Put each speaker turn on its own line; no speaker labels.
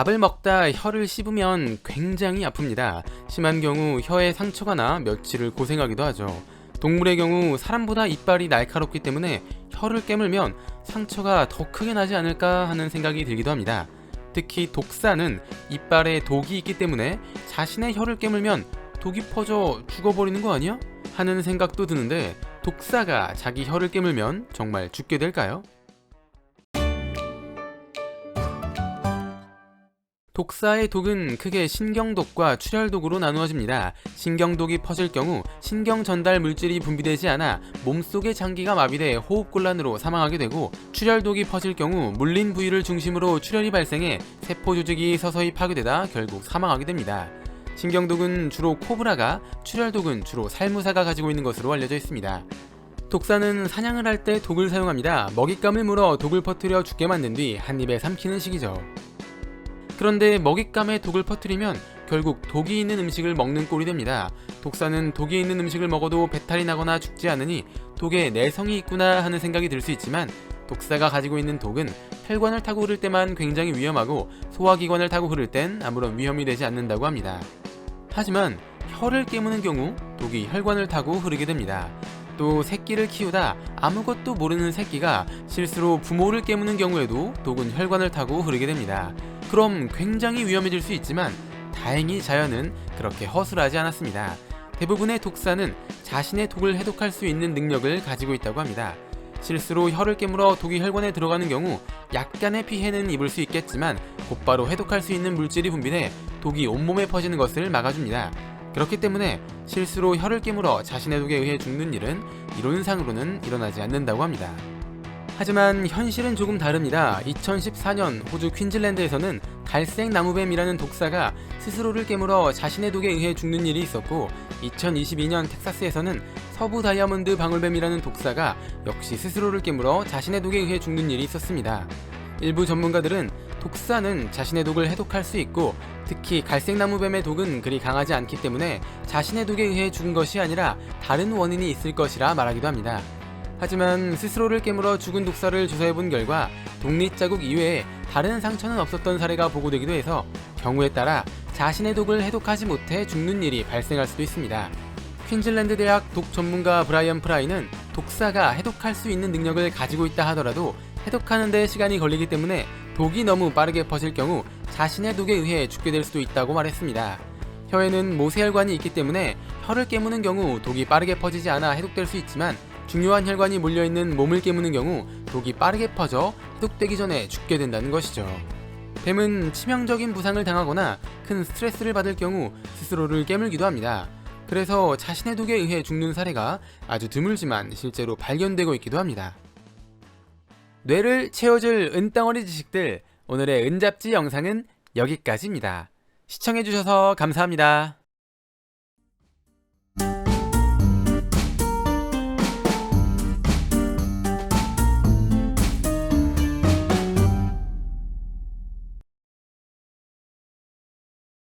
밥을 먹다 혀를 씹으면 굉장히 아픕니다. 심한 경우 혀에 상처가 나 며칠을 고생하기도 하죠. 동물의 경우 사람보다 이빨이 날카롭기 때문에 혀를 깨물면 상처가 더 크게 나지 않을까 하는 생각이 들기도 합니다. 특히 독사는 이빨에 독이 있기 때문에 자신의 혀를 깨물면 독이 퍼져 죽어버리는 거 아니야? 하는 생각도 드는데 독사가 자기 혀를 깨물면 정말 죽게 될까요? 독사의 독은 크게 신경독과 출혈독으로 나누어집니다. 신경독이 퍼질 경우 신경 전달 물질이 분비되지 않아 몸속의 장기가 마비돼 호흡곤란으로 사망하게 되고 출혈독이 퍼질 경우 물린 부위를 중심으로 출혈이 발생해 세포 조직이 서서히 파괴되다 결국 사망하게 됩니다. 신경독은 주로 코브라가, 출혈독은 주로 살무사가 가지고 있는 것으로 알려져 있습니다. 독사는 사냥을 할 때 독을 사용합니다. 먹잇감을 물어 독을 퍼뜨려 죽게 만든 뒤 한 입에 삼키는 식이죠. 그런데 먹잇감에 독을 퍼뜨리면 결국 독이 있는 음식을 먹는 꼴이 됩니다. 독사는 독이 있는 음식을 먹어도 배탈이 나거나 죽지 않으니 독에 내성이 있구나 하는 생각이 들 수 있지만 독사가 가지고 있는 독은 혈관을 타고 흐를 때만 굉장히 위험하고 소화기관을 타고 흐를 땐 아무런 위험이 되지 않는다고 합니다. 하지만 혀를 깨무는 경우 독이 혈관을 타고 흐르게 됩니다. 또 새끼를 키우다 아무것도 모르는 새끼가 실수로 부모를 깨무는 경우에도 독은 혈관을 타고 흐르게 됩니다. 그럼 굉장히 위험해질 수 있지만 다행히 자연은 그렇게 허술하지 않았습니다. 대부분의 독사는 자신의 독을 해독할 수 있는 능력을 가지고 있다고 합니다. 실수로 혀를 깨물어 독이 혈관에 들어가는 경우 약간의 피해는 입을 수 있겠지만 곧바로 해독할 수 있는 물질이 분비돼 독이 온몸에 퍼지는 것을 막아줍니다. 그렇기 때문에 실수로 혀를 깨물어 자신의 독에 의해 죽는 일은 이론상으로는 일어나지 않는다고 합니다. 하지만 현실은 조금 다릅니다. 2014년 호주 퀸즐랜드에서는 갈색 나무뱀이라는 독사가 스스로를 깨물어 자신의 독에 의해 죽는 일이 있었고 2022년 텍사스에서는 서부 다이아몬드 방울뱀이라는 독사가 역시 스스로를 깨물어 자신의 독에 의해 죽는 일이 있었습니다. 일부 전문가들은 독사는 자신의 독을 해독할 수 있고 특히 갈색나무뱀의 독은 그리 강하지 않기 때문에 자신의 독에 의해 죽은 것이 아니라 다른 원인이 있을 것이라 말하기도 합니다. 하지만 스스로를 깨물어 죽은 독사를 조사해본 결과 독립 자국 이외에 다른 상처는 없었던 사례가 보고되기도 해서 경우에 따라 자신의 독을 해독하지 못해 죽는 일이 발생할 수도 있습니다. 퀸즐랜드 대학 독 전문가 브라이언 프라이는 독사가 해독할 수 있는 능력을 가지고 있다 하더라도 해독하는 데 시간이 걸리기 때문에 독이 너무 빠르게 퍼질 경우 자신의 독에 의해 죽게 될 수도 있다고 말했습니다. 혀에는 모세혈관이 있기 때문에 혀를 깨무는 경우 독이 빠르게 퍼지지 않아 해독될 수 있지만 중요한 혈관이 몰려있는 몸을 깨무는 경우 독이 빠르게 퍼져 해독되기 전에 죽게 된다는 것이죠. 뱀은 치명적인 부상을 당하거나 큰 스트레스를 받을 경우 스스로를 깨물기도 합니다. 그래서 자신의 독에 의해 죽는 사례가 아주 드물지만 실제로 발견되고 있기도 합니다. 뇌를 채워줄 은덩어리 지식들 오늘의 은잡지 영상은 여기까지입니다. 시청해주셔서 감사합니다.